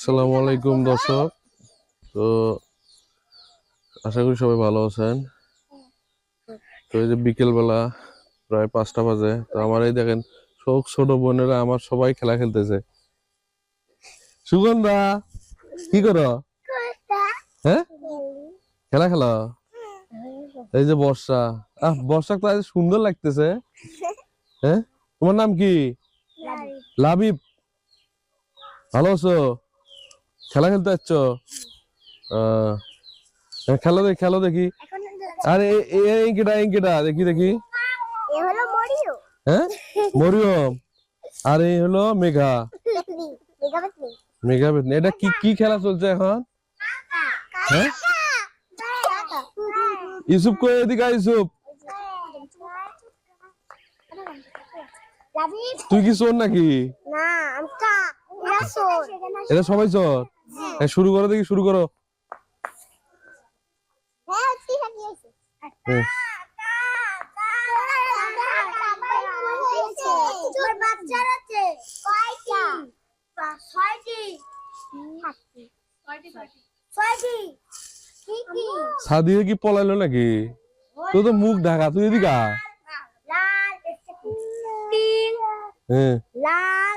আসসালামু আলাইকুম দর্শক। তো আশা করি সবাই ভালো আছেন। তো এই যে বিকেলবেলা প্রায় পাঁচটা বাজে তো আমার এই দেখেন সব ছোট বোনেরা আমার সবাই খেলা খেলতেছে। সুগন্ধা কি করো? হ্যাঁ? খেলা খেলা? এই যে বর্ষা। আহ বর্ষা তো আজ সুন্দর লাগতেছে। হ্যাঁ? তোমার নাম কি? লাবিব। ভালো আছো? খেলা খেলতে যাচ্ছ? হ্যাঁ, খেলো দেখি খেলো দেখি। আরে এই কেটা এই কেটা দেখি দেখি। হ্যাঁ? মরিয়ম। আর এই হলো মেঘা। মেঘা বেতনি এটা কি কি খেলা চলছে এখন? হ্যাঁ? ইউসুফ কই এদিকে ইউসুফ। তুই কি শোন নাকি? না এটা সবাই চল হ্যাঁ শুরু করো দেখি শুরু করো। হ্যাঁ সাদিয়ে কি পলাইলো নাকি? তোর তো মুখ ঢাকা তুই এদিকে হ্যাঁ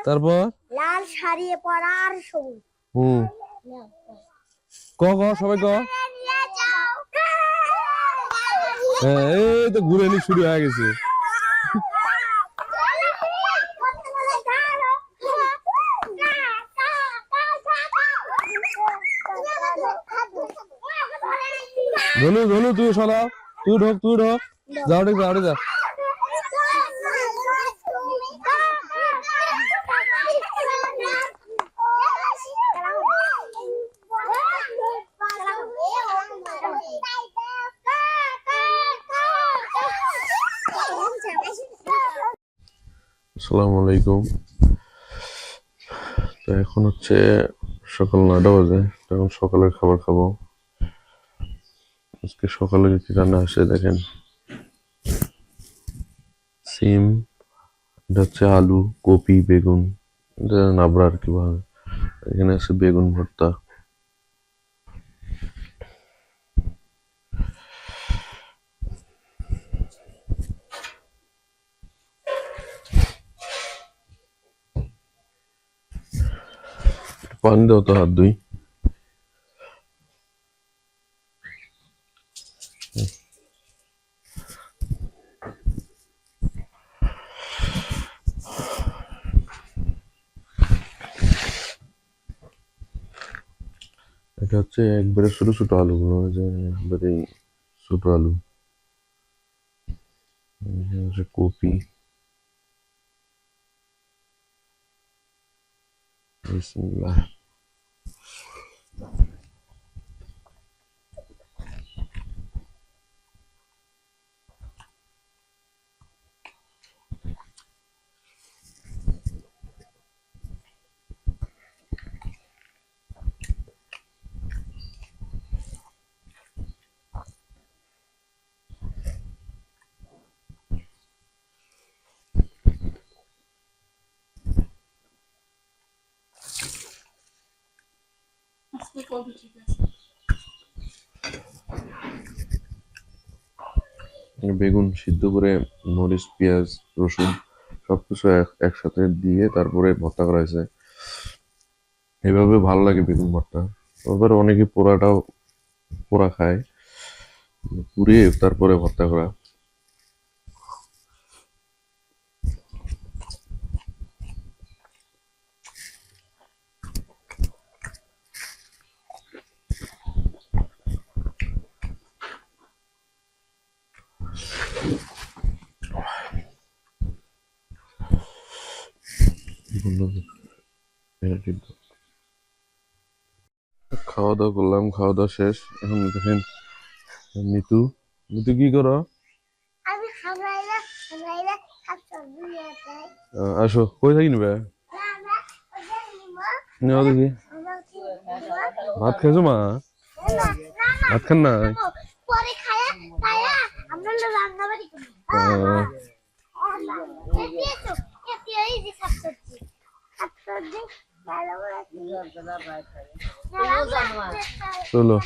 তারপর? লাল শাড়ি পরার সবুজ। হুম ক ক সবাই ক? এই তো ঘুরে নি শুরু হয়ে গেছে। ধনু ধনু তুই সরাও তুই ঢোক তুই ঢোক। যাও রে যাও রে আসসালামু আলাইকুম। তো এখন হচ্ছে সকাল নয়টা বাজে এখন সকালের খাবার খাব। আজকে সকালে কি রান্না আসে দেখেন। সিম, এটা হচ্ছে আলু, কপি, বেগুন, এটা নাবড়া আর কি। এখানে আছে বেগুন ভর্তা একটু পানি দাও তো হাত ধুই। এটা হচ্ছে একবারে ছোট ছোট আলুগুলো একবারে ছোট আলু। 二十五 বেগুন সিদ্ধ করে, মরিচ, পেঁয়াজ, রসুন সবকিছু এক- একসাথে দিয়ে তারপরে ভর্তা করা হয়েছে। এভাবে ভালো লাগে বেগুন ভর্তা। আবার অনেকে পোড়াটাও, পোড়া খায়। পুড়িয়ে তারপরে ভর্তা করা। খাওয়া দাওয়া করলাম খাওয়া দাওয়া শেষ এখন দেখেন মিতু মিতু কি করো আসো কই থাকি নিবে নেওয়া দেখি ভাত খেয়েছো মা না না ভাত খান না পরে খায়া খায়া আমরা রান্না বাড়ি করি সবজিগুলো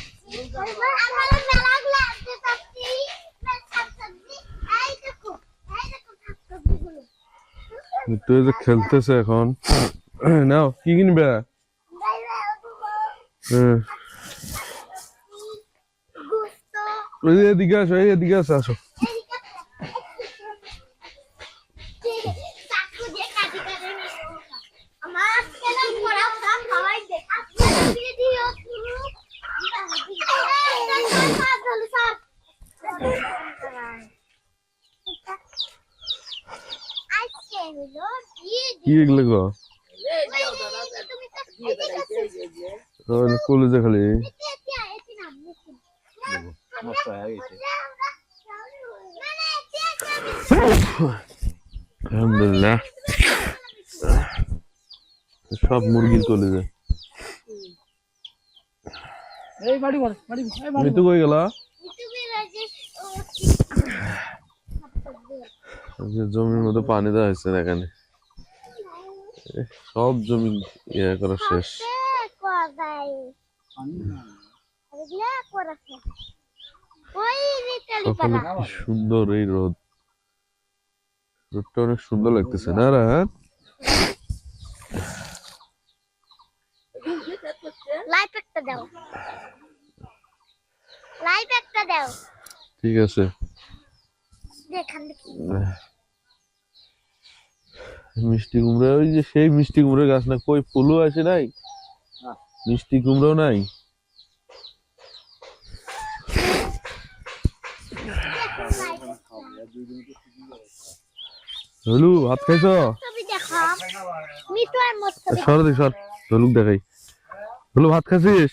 তুই যে খেলতেছে এখন। নাও কি কিনবে? এদিকে আসো এই এদিকে আসো আসো চাকু দিয়ে কাটি কাটি নিয়ে আমার আজকে না পড়া পড়া খাওয়াই দে দিয়ে দিও আজকে হলো দিয়ে কি এগুলো গো? তুমি তো কলেজে খালি? আলহামদুলিল্লাহ। সব মুরগির কলেজে এই বাড়ি ঘর বাড়ি বাড়ি মিতু কই গেলা ইউটিউবে রাজে ও ওই যে জমির মধ্যে পানি দেওয়া হয়েছে না এখানে? সব জমি ইয়ে করা শেষ। সকালে কি সুন্দর এই রোদ। রোদটা অনেক সুন্দর লাগতেছে না রাত একটা দাও। একটা দাও। ঠিক আছে। মিষ্টি কুমড়া ওই যে সেই মিষ্টি কুমড়া গাছ না কই ফুলও আছে নাই? মিষ্টি কুমড়াও নাই? হলু ভাত খাইছো? সর দেখ সর। হলুক দেখাই। হলু ভাত খাইছিস?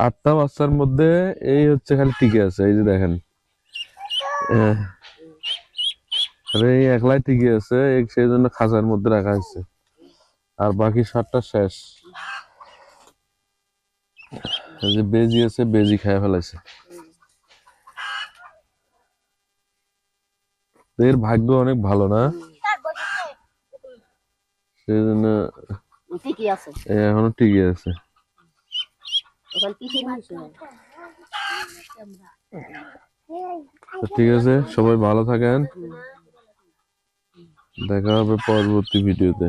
আটটা বাচ্চার মধ্যে এই হচ্ছে খালি টিকে আছে এই যে দেখেন। আর এই একলাই টিকে আছে সেই জন্য খাঁচার মধ্যে রাখা হয়েছে। আর বাকি সাতটা শেষ। যে বেজি আছে বেজি খেয়ে ফেলেছে তো এর ভাগ্য অনেক ভালো না? সেই জন্য এখনও টিকে আছে। ঠিক আছে সবাই ভালো থাকেন। দেখা হবে পরবর্তী ভিডিওতে।